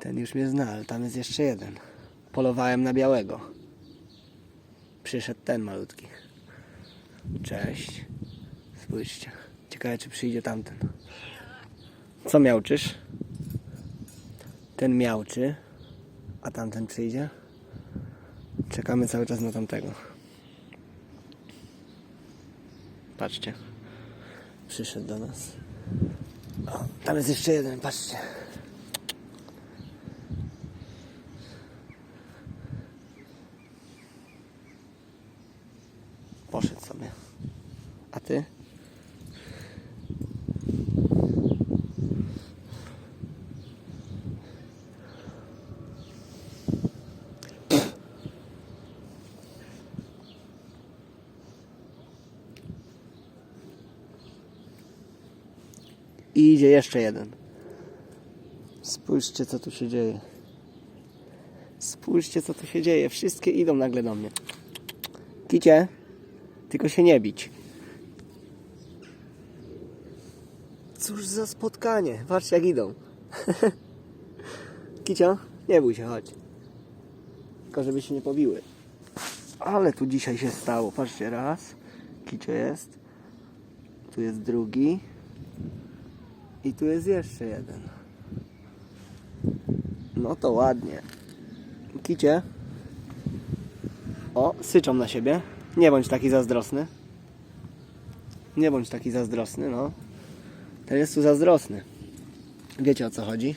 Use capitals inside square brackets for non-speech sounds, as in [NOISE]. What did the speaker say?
Ten już mnie zna, ale tam jest jeszcze jeden. Polowałem na białego. Przyszedł ten malutki. Cześć. Spójrzcie. Ciekawe, czy przyjdzie tamten. Co miałczysz? Ten miałczy. A tamten przyjdzie? Czekamy cały czas na tamtego. Patrzcie. Przyszedł do nas. O, tam jest jeszcze jeden, patrzcie. Poszedł sobie. A ty? I idzie jeszcze jeden. Spójrzcie, co tu się dzieje. Spójrzcie, co tu się dzieje. Wszystkie idą nagle do mnie. Kicie, tylko się nie bić. Cóż za spotkanie. Patrzcie, jak idą. [LAUGHS] Kicio, nie bój się, chodź. Tylko, żeby się nie pobiły. Ale tu dzisiaj się stało. Patrzcie, raz. Kicio jest. Tu jest drugi. I tu jest jeszcze jeden. No to ładnie. Kicie. O, syczą na siebie. Nie bądź taki zazdrosny. Nie bądź taki zazdrosny, no. Ten jest tu zazdrosny. Wiecie o co chodzi?